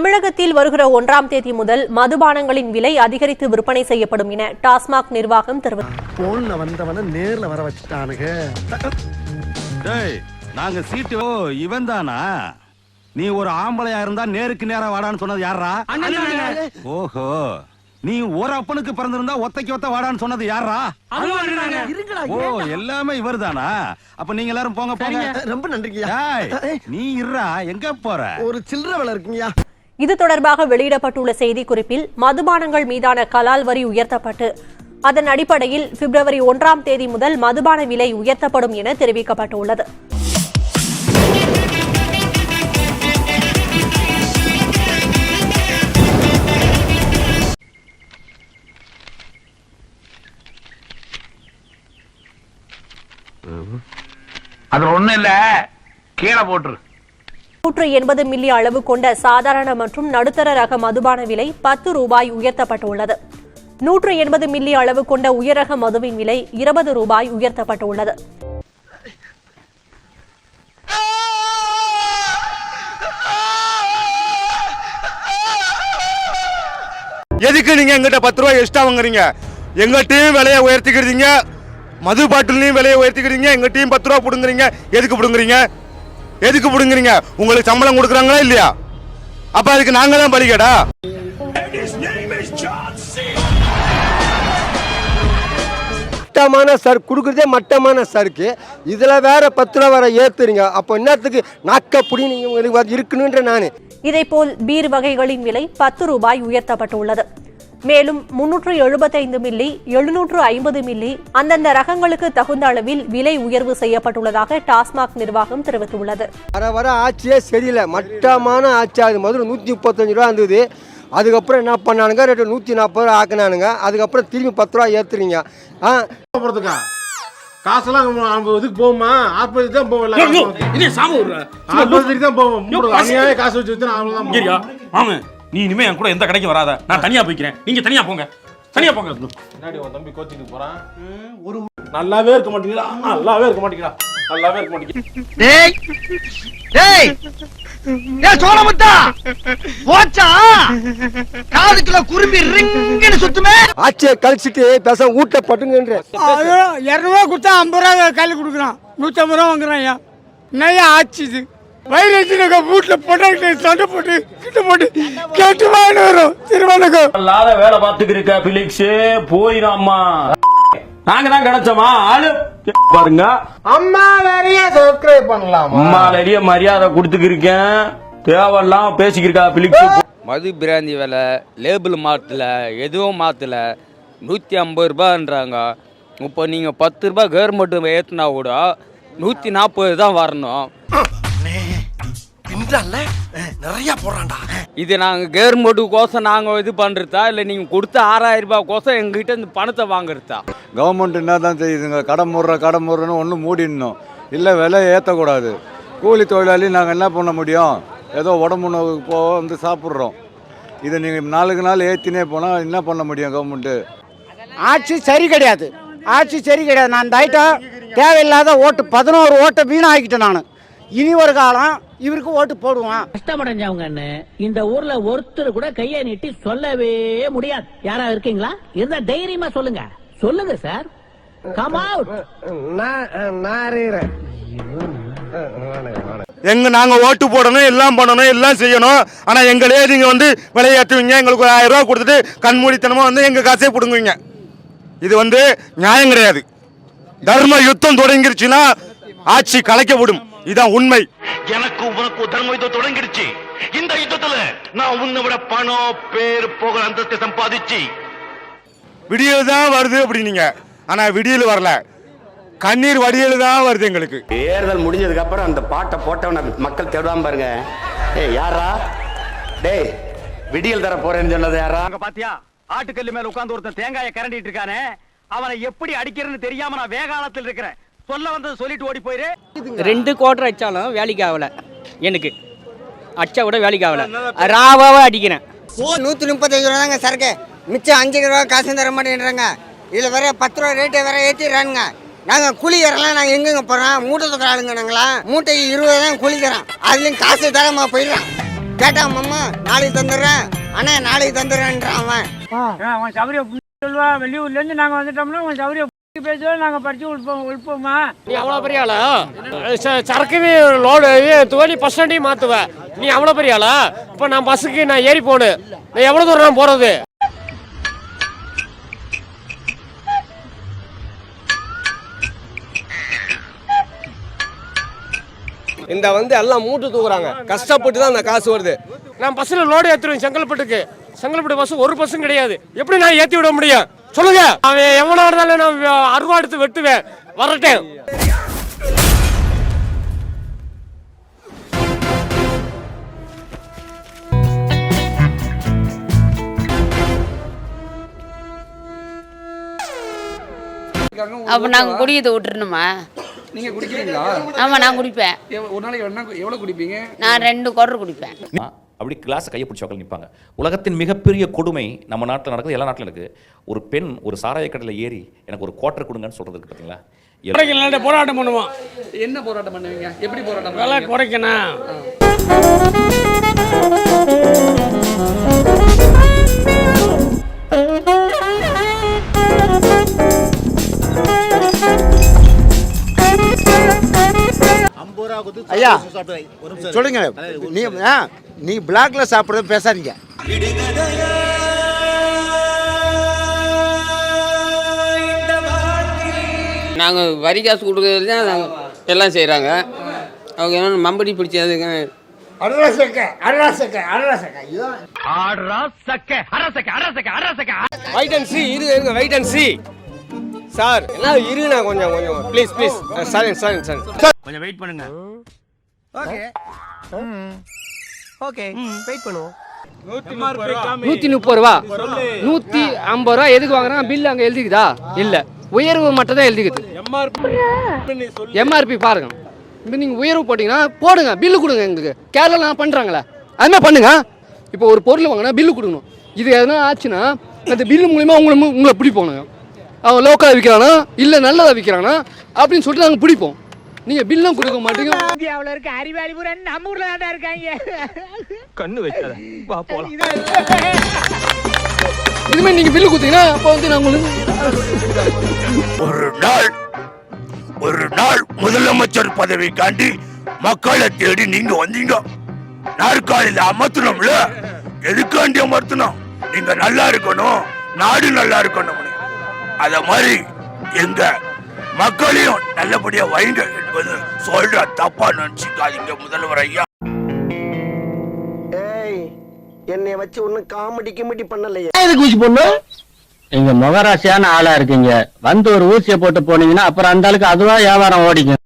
தமிழகத்தில் வருகிற ஒன்றாம் தேதி முதல் மதுபானங்களின் விலை அதிகரித்து விற்பனை செய்யப்படும் என டாஸ்மாக் நிர்வாகம் தெரிவித்தது போன்ல வந்தவன நேர்ல வர வச்சுட்டானுங்க. டேய் நாங்க சீட்டு ஓ இவன் தானா? நீ ஒரு ஆம்பளையா இருந்தா நேருக்கு நேரா வாடான்னு சொன்னது யாரா ஓஹோ. நீ ஒரு அப்பனுக்கு பிறந்திருந்தா ஒத்தைக்கு ஒத்த வாடான்னு சொன்னது யாரா ஓ எல்லாமே இவர்தானா? அப்ப நீங்க எல்லாரும் போங்க போங்க. ரொம்ப நன்றிங்கய்யா. டேய், நீ இருடா எங்க போற? ஒரு சில்லற வேலை இருக்குங்கய்யா. இது தொடர்பாக வெளியிடப்பட்டுள்ள செய்திக்குறிப்பில் மதுபானங்கள் மீதான கலால் வரி உயர்த்தப்பட்டு அதன் அடிப்படையில் பிப்ரவரி ஒன்றாம் தேதி முதல் மதுபான விலை உயர்த்தப்படும் என தெரிவிக்கப்பட்டுள்ளது. அது ஒண்ணு இல்ல. கீழே போட்டுரு. நூற்று எண்பது மில்லி அளவு கொண்ட சாதாரண மற்றும் நடுத்தர ரக மதுபான விலை பத்து ரூபாய் உயர்த்தப்பட்டுள்ளது. நூற்று எண்பது மில்லி அளவு கொண்ட உயரக மதுவின் விலை இருபது ரூபாய் உயர்த்தப்பட்டுள்ளது. எதுக்கு நீங்க எங்கிட்ட பத்து ரூபாய் எக்ஸ்ட்ரா வாங்குறீங்க? எங்கிட்டையும் விலையை உயர்த்திக்கிறீங்க. மது பாட்டிலையும் விலையை உயர்த்திக்கிறீங்க. எங்கிட்டையும் பத்து ரூபா பிடுங்குறீங்க. எதுக்கு பிடுங்குறீங்க? எதுக்கு பிடுங்குறீங்க? உங்களுக்கு சம்பளம் கொடுக்குறாங்களா இல்லையா? அப்ப அதுக்கு நாங்க தான் பலிகடா? மட்டமான சரக்கு கொடுக்குறதே மட்டமான சரக்கு இதில் வேற பத்து ரூபா வேற ஏற்றுறீங்க அப்போ என்னத்துக்கு நாக்க புடி நீங்கள் இருக்குனுன்ற நான். இதேபோல் பீர் வகைகளின் விலை பத்து ரூபாய் உயர்த்தப்பட்டுள்ளது. மேலும் முன்னூற்று எழுபத்தைந்து மில்லி எழுநூற்று ஐம்பது மில்லி அந்தந்த ரகங்களுக்கு தகுந்த அளவில் விலை உயர்வு செய்யப்பட்டுள்ளதாக டாஸ்மாக் நிர்வாகம் தெரிவித்துள்ளது. வர வர ஆட்சியே சரியில்லை. மட்டமான ஆட்சி. அது முதல்ல நூற்றி முப்பத்தஞ்சு ரூபா இருந்தது. அதுக்கப்புறம் என்ன பண்ணானுங்க? ரெண்டு நூற்றி நாற்பது ரூபா ஆக்கினானுங்க. அதுக்கப்புறம் திரும்பி பத்து ரூபா ஏற்றுறீங்க ஆ? போறதுக்கா காசெல்லாம் இதுக்கு போகுமா? ஆஸ்பத்திரி தான் போகல இது சாம விடுற ஆஸ்பத்திரிக்கு தான் போவோம் அநியாய காசு வச்சு வச்சு நான். மாமு நீ இனிமே என் கூட எந்த கடைக்கு வராத. நான் தனியா போய்க்கிறேன். நீங்க தனியா போங்க. தனியா போங்க. பின்னாடி உன் தம்பி கோச்சிட்டு போறான்? ஒரு நல்லாவே இருக்க மாட்டீங்களா நல்லாவே இருக்க மாட்டீங்களா நல்லாவே இருக்க மாட்டீங்க டேய் டேய் டேய் சோழமுத்தா போச்சா? காதுக்குள்ள குரும்பி ரிங்குன்னு சுத்துமே. ஆட்சியை கழிச்சிட்டு பேச வீட்டை பட்டுங்கன்ற. இரநூறுவா கொடுத்தா ஐம்பது ரூபா கையில் கொடுக்குறான். நூற்றி ஐம்பது ரூபா வாங்குறான் ஐயா. என்னையா ஆச்சு இது? வயிறு வீட்டில் பொண்ணு சண்டை போட்டு கிட்ட போட்டு கேட்டு வாங்கிட்டு வரும். திருவானகம் இல்லாத வேலை பார்த்துக்கிருக்க பிலிக்ஸ் போயிடாமா நாங்க தான் கிடைச்சோமா? ஆளு. பாருங்க. அம்மா வேறையா சப்ஸ்கிரைப் பண்ணலாம்? அம்மா நிறைய மரியாதை கொடுத்துக்கிருக்கேன். தேவையெல்லாம் பேசிக்கிருக்கா பிலிக்ஸ். மது பிராந்தி விலை லேபிள் மாற்றல எதுவும் மாற்றல நூற்றி ஐம்பது ரூபான்றாங்க இப்போ நீங்கள் பத்து ரூபாய் கவர்மெண்ட் ஏற்றுனா கூட நூற்றி நாற்பது தான் வரணும். நிறைய போறான்டா இது நாங்கள் கவர்மெண்ட்டுக்கோசம் நாங்கள் இது பண்ணுறதா இல்லை நீங்கள் கொடுத்த ஆறாயிரம் ரூபாய்க்கோசம் எங்ககிட்ட இந்த பணத்தை வாங்குறதா? கவர்மெண்ட் என்ன தான் செய்யுதுங்க? கடை முடுற கடை முடுறன்னு ஒன்று மூடிடணும். இல்லை விலை ஏற்றக்கூடாது கூலி தொழிலாளி நாங்கள் என்ன பண்ண முடியும்? ஏதோ உடம்பு நோவுக்கு போக வந்து சாப்பிட்றோம். இதை நீங்கள் நாளுக்கு நாள் ஏற்றினே போனால் என்ன பண்ண முடியும் கவர்மெண்ட்டு ஆட்சி சரி கிடையாது. ஆட்சி சரி கிடையாது. நான் இந்த ஐட்டம் தேவையில்லாத ஓட்டு பதினோரு ஓட்டை வீணாக்கிட்டேன் நான். இனி ஒரு காலம் இவருக்கு ஓட்டு போடுவான். கஷ்டமடைஞ்சவங்கன்னு இந்த ஊர்ல ஒருத்தர் கூட கையை நீட்டி சொல்லவே முடியாது. யாரா இருக்கீங்களா? இருந்தா தைரியமா சொல்லுங்க. சொல்லுங்க சார். கம் அவுட் எங்க நாங்க ஓட்டு போடணும் எல்லாம் பண்ணணும் எல்லாம் செய்யணும். ஆனா எங்களே நீங்க வந்து விலையேற்றுவீங்க. எங்களுக்கு ஒரு ஆயிரம் ரூபாய் கொடுத்துட்டு கண்மூடித்தனமா வந்து எங்க காசே பிடுங்குவீங்க. இது வந்து நியாயம் கிடையாது. தர்ம யுத்தம் தொடங்கிருச்சுன்னா ஆட்சி கலைக்கப்படும் இதுதான் உண்மை. எனக்கு உனக்கு தர்ம யுத்தம் தொடங்கிடுச்சு. இந்த யுத்தத்துல நான் உன்னை விட பணம் பேர் புகழ் அந்தஸ்தை சம்பாதிச்சு. விடியல் தான் வருது அப்படின்னீங்க. ஆனா விடியல் வரல. கண்ணீர் வடியல் தான் வருது எங்களுக்கு. தேர்தல் முடிஞ்சதுக்கு அப்புறம் அந்த பாட்டை போட்டவன மக்கள் தேடுவாம பாருங்க. ஏய் யாரா டேய் விடியல் தர போறேன்னு சொன்னது யாரா அங்க பாத்தியா? ஆட்டுக்கல்லு மேல உட்கார்ந்து ஒருத்தன் தேங்காய கரண்டிட்டு இருக்கானே. அவனை எப்படி அடிக்கிறேன்னு தெரியாம நான் வேகாலத்தில் இருக்கிறேன். சொல்ல வந்தது சொல்லிட்டு ஓடி போயிரு. ரெண்டு குவார்டர் அடித்தாலும் வேலைக்கு ஆகலை. எனக்கு. அடிச்சா கூட வேலைக்கு ஆகலை. ராவாவே அடிக்கிறேன். நூற்றி முப்பத்தஞ்சு ரூபா தாங்க சரக்கு. மிச்சம் அஞ்சு ரூபா காசு தர மாட்டேன்றாங்க. இதில் வேற பத்து ரூபா ரேட்டை வேற ஏற்றிடுறானுங்க நாங்கள் கூலி தரலாம் நாங்கள் எங்கெங்க போகிறோம் மூட்டை தர ஆளுங்க நாங்களா? மூட்டைக்கு இருபது தான் கூலி தரோம் அதுலேயும் காசு தரமா போயிடுறோம் கேட்டான் மாமா நாளைக்கு தந்துடுறேன். அண்ணே நாளைக்கு தந்துடுறேன்றான் அவன். அவன் சௌரிய சொல்லுவா. வெளியூர்ல இருந்து நாங்க வந்துட்டோம்னா உன் சௌரிய பேசுவா நாங்க படிச்சு உழுப்போம் உழுப்போமா? நீ அவ்வளவு பெரிய ஆளா? ச- சரக்குமே லோடு துவனி பஸ் ஸ்டாண்டையும் மாத்துவ. நீ அவ்வளவு பெரிய ஆளா? இப்ப நான் பஸ்ஸுக்கு நான் ஏறி போகணும் நான் எவ்வளவு தூரம் நான் போறது? இந்த வந்து எல்லாம் மூட்டு தூக்குறாங்க. கஷ்டப்பட்டு தான் அந்த காசு வருது. நான் பஸ்ல லோடு ஏத்துருவேன் செங்கல்பட்டுக்கு. செங்கல்பட்டு பஸ் ஒரு பஸ்ஸும் கிடையாது. எப்படி நான் ஏத்தி விட முடியும்? சொல்லுங்க. அவன் எவனா இருந்தாலும் நான் அருவா எடுத்து வெட்டுவேன். வரட்டேன். அப்ப நாங்க குடியத்தை விட்டுறணுமா? நீங்க குடிக்கிறீங்களா? ஆமா நான் குடிப்பேன். ஒரு நாளைக்கு என்ன எவ்வளவு குடிப்பீங்க? நான் ரெண்டு குடர் குடிப்பேன். அப்படி கிளாஸ் கையை பிடிச்ச உட்காந்து நிற்பாங்க. உலகத்தின் மிகப்பெரிய கொடுமை நம்ம நாட்டில் நடக்குது எல்லா நாட்டிலும் இருக்கு ஒரு பெண் ஒரு சாராய கடையில் ஏறி எனக்கு ஒரு குவார்டர் கொடுங்கன்னு சொல்றது இருக்கு பார்த்தீங்களா குறைக்கல போராட்டம் பண்ணுவோம். என்ன போராட்டம் பண்ணுவீங்க? எப்படி போராட்டம் விலை குறைக்கணும். ஐயா சொல்லுங்க. நீ ஆ, நீ பிளாக்ல சாப்பிடுறது பேசாதீங்க. நாங்கள் வரி காசு கொடுக்கறது தான் நாங்க எல்லாம் செய்கிறாங்க அவங்க என்ன மம்படி பிடிச்சதுங்க இருங்க இருங்க சார் என்ன இருங்கண்ணா கொஞ்சம் கொஞ்சம். Please please sorry sorry sorry கொஞ்சம் வெயிட் பண்ணுங்க. ஓகே. ஓகே. வெயிட் பண்ணுவோம். நூத்தி முப்பது ரூபா. நூத்தி ஐம்பது ரூபா எதுக்கு வாங்குறாங்க பில் அங்க எழுதிக்குதா? இல்ல. உயர்வு மட்டும் தான் எழுதிக்குது எம்ஆர்பி பாருங்க. இப்போ நீங்க உயர்வு போட்டீங்கன்னா போடுங்க பில்லு கொடுங்க எங்களுக்கு. கேரளாலாம் பண்றாங்களே அதுமாதிரி பண்ணுங்க. இப்போ ஒரு பொருள் வாங்கினா பில்லு கொடுக்கணும். இது எதனா ஆச்சுன்னா அந்த பில்லு மூலியமா உங்களை உங்களை பிடிப்போம் அவன் லோக்கலாக விற்கிறானா இல்லை நல்லதாக விற்கிறானா அப்படின்னு சொல்லிட்டு நாங்கள் பிடிப்போம். நீங்கள் பில்லும் கொடுக்க மாட்டீங்க. இந்தியாவுல இருக்க அறிவாளி பூரா நம்ம ஊர்ல தான் இருக்காங்க. கண்ணு வைக்காத வா போலாம். இதுமாதிரி நீங்கள் பில்லு கொடுத்தீங்கன்னா அப்போ வந்து நான் உங்களுக்கு ஒரு நாள் ஒரு நாள் முதலமைச்சர் பதவிக்காண்டி மக்களை தேடி நீங்க வந்தீங்க. நாற்காலியில அமர்த்தணும்ல? எதுக்காண்டி அமர்த்தணும்? நீங்க நல்லா இருக்கணும் நாடு நல்லா இருக்கணும் அத மாதிரி எங்க மக்களையும் நல்லபடியா வைங்க என்பது சொல்ற தப்பா நினைச்சுக்காதீங்க முதல்வர் ஐயா. ஏய் என்னைய வச்சு ஒன்னும் காமெடி கிமெடி பண்ணலையே. எதுக்கு ஊசி போடணும்? நீங்க முகராசியான ஆளா இருக்கீங்க. வந்து ஒரு ஊசியை போட்டு போனீங்கன்னா அப்புறம் அந்த ஆளுக்கு அதுவா வியாபாரம் ஓடிக்கும்.